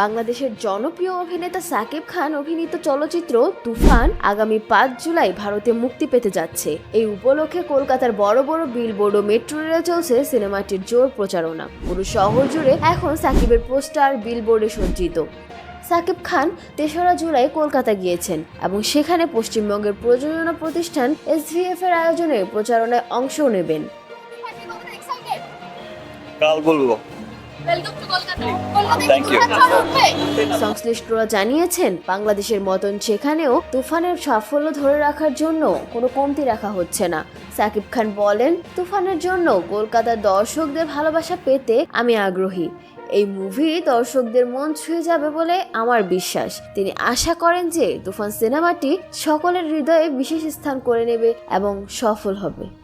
বাংলাদেশের জনপ্রিয় অভিনেতা সাকিব খান অভিনীত চলচ্চিত্র তুফান আগামী পাঁচ জুলাই ভারতে মুক্তি পেতে যাচ্ছে। এই উপলক্ষে কলকাতার বড় বড় বিলবোর্ড ও মেট্রো রেলে চলছে সিনেমাটির জোর প্রচারণা। পুরো শহর জুড়ে এখন সাকিবের পোস্টার বিলবোর্ডে সজ্জিত। সাকিব খান তেসরা জুলাই কলকাতা গিয়েছেন এবং সেখানে পশ্চিমবঙ্গের প্রযোজনা প্রতিষ্ঠান এসভিএফ এর আয়োজনে প্রচারণায় অংশও নেবেন। কাল বলব। সংশ্লিষ্টরা জানিয়েছেন বাংলাদেশের মতন সেখানেও তুফানের সাফল্য ধরে রাখার জন্য কোনো কমতি রাখা হচ্ছে না। সাকিব খান বলেন তুফানের জন্য কলকাতার দর্শকদের ভালোবাসা পেতে আমি আগ্রহী। এই মুভি দর্শকদের মন ছুঁয়ে যাবে বলে আমার বিশ্বাস। তিনি আশা করেন যে তুফান সিনেমাটি সকলের হৃদয়ে বিশেষ স্থান করে নেবে এবং সফল হবে।